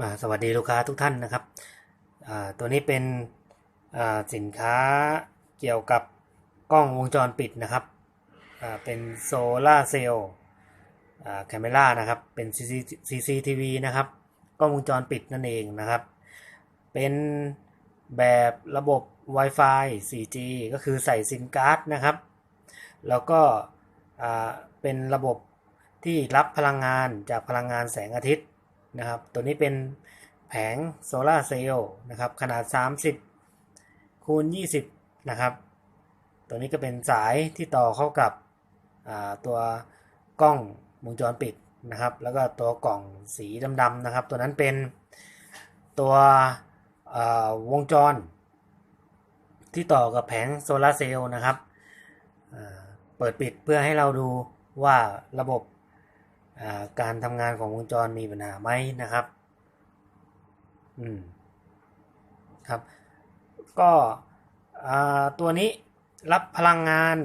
มาสวัสดีลูกค้าทุกท่านนะครับ ตัวนี้เป็นสินค้าเกี่ยวกับกล้องวงจรปิดนะครับ เป็นโซลาเซลล์แคมเมรานะครับ เป็น CCTV นะครับ กล้องวงจรปิดนั่นเองนะครับ เป็นแบบระบบ Wi-Fi 4G ก็คือใส่ซิมการ์ดนะครับ แล้วก็เป็นระบบที่รับพลังงานจากพลังงานแสงอาทิตย์ นะครับ ตัวนี้เป็นแผงโซลาเซลล์นะครับ ขนาด 30 คูณ 20 นะครับ ตัวนี้ก็เป็นสายที่ต่อเข้ากับตัวกล้องวงจรปิดนะครับ แล้วก็ตัวกล่องสีดำๆนะครับ ตัวนั้นเป็นตัววงจร ที่ต่อกับแผงโซลาเซลล์นะครับ เปิดปิดเพื่อให้เราดูว่าระบบ การทำงานของวงจรมีปัญหาไหมนะครับ อืม ครับ ก็ตัวนี้รับพลังงาน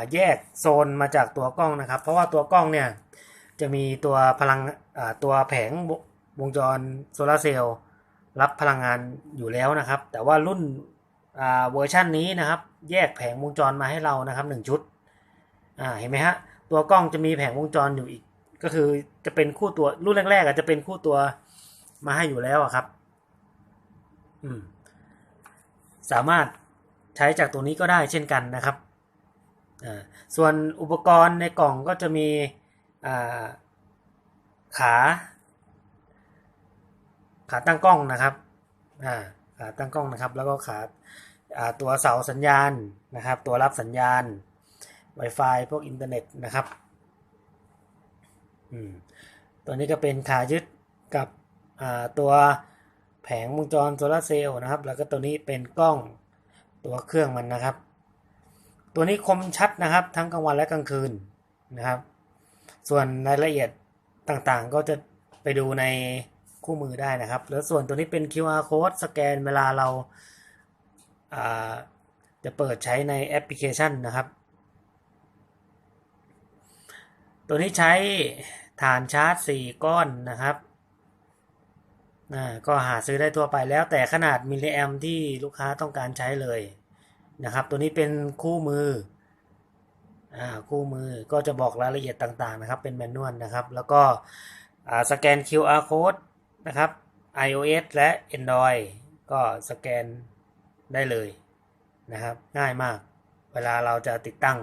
าแยกโซนมาจากตัวกล้องนะครับ เพราะว่าตัวกล้องเนี่ยจะมีตัวพลังตัวแผงวงจรโซลาร์เซลล์รับพลังงานอยู่แล้วนะครับ แต่ว่ารุ่นเวอร์ชันนี้นะครับ แยกแผงวงจรมาให้เรานะครับหนึ่งชุดเห็นไหมฮะตัวกล้องจะมีแผงวงจรอยู่อีก ก็คือจะเป็นคู่ตัวรุ่นแรกๆอาจจะเป็นคู่ตัวมาให้อยู่แล้วอะครับ อืม สามารถใช้จากตัวนี้ก็ได้เช่นกันนะครับส่วนอุปกรณ์ในกล่องก็จะมีขา ขาตั้งกล้องนะครับขาตั้งกล้องนะครับ แล้วก็ขาาตัวเสาสัญญาณนะครับ ตัวรับสัญญาณ Wi-Fi พวกอินเทอร์เน็ตนะครับ ตัวนี้ก็เป็นขายึดกับตัวแผงวงจรโซลาร์เซลล์นะครับ แล้วก็ตัวนี้เป็นกล้องตัวเครื่องมันนะครับ ตัวนี้คมชัดนะครับ ทั้งกลางวันและกลางคืนนะครับ ส่วนรายละเอียดต่างๆ ก็จะไปดูในคู่มือได้นะครับ แล้วส่วนตัวนี้เป็น QR code สแกนเวลาเราาจะเปิดใช้ในแอปพลิเคชันนะครับ ตัวนี้ใช้ ฐานชาร์จ 4 ก้อนนะครับก็หาซื้อได้ทั่วไปแล้วแต่ขนาดมิลลิแอมที่ลูกค้าต้องการใช้เลยนะครับ ตัวนี้เป็นคู่มืออ่าคู่มือก็จะบอกรายละเอียดต่างๆนะครับ เป็นแมนนวลนะครับ แล้วก็สแกน QR code นะครับ iOS และ Android ก็สแกนได้เลยนะครับ ง่ายมาก เวลาเราจะติดตั้ง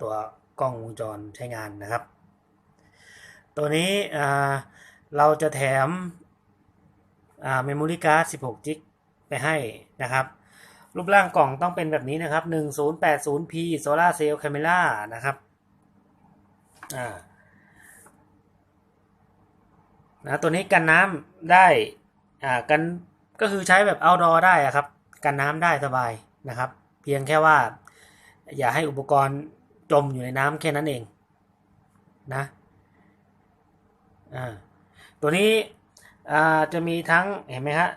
ตัวกล้องวงจรใช้งานนะครับ ตัวนี้เราจะแถมเมมโมรี่การ์ด16 จิกไปให้นะครับ รูปร่างกล่องต้องเป็นแบบนี้นะครับ 1080p Solar Cell Camera นะครับนะตัวนี้กันน้ำได้อ่ากันก็คือใช้แบบ outdoor ได้ครับ กันน้ำได้สบายนะครับ เพียงแค่ว่า อย่าให้อุปกรณ์จมอยู่ในน้ำแค่นั้นเองนะ อ่าตัวนี้อ่าจะมีทั้งเห็นไหมฮะ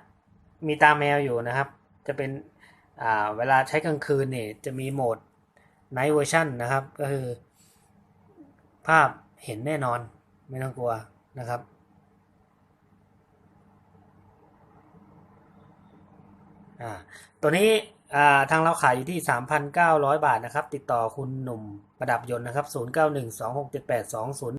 มีตาแมวอยู่นะครับ จะเป็นอ่าเวลาใช้กลางคืนเนี่ยจะมีโหมด Night Version นะครับ ก็คือภาพเห็นแน่นอนไม่ต้องกลัวนะครับตัวนี้ทางเราขายอยู่ที่ 3,900 บาทนะครับ ติดต่อคุณหนุ่มประดับยนต์นะครับ 0912678200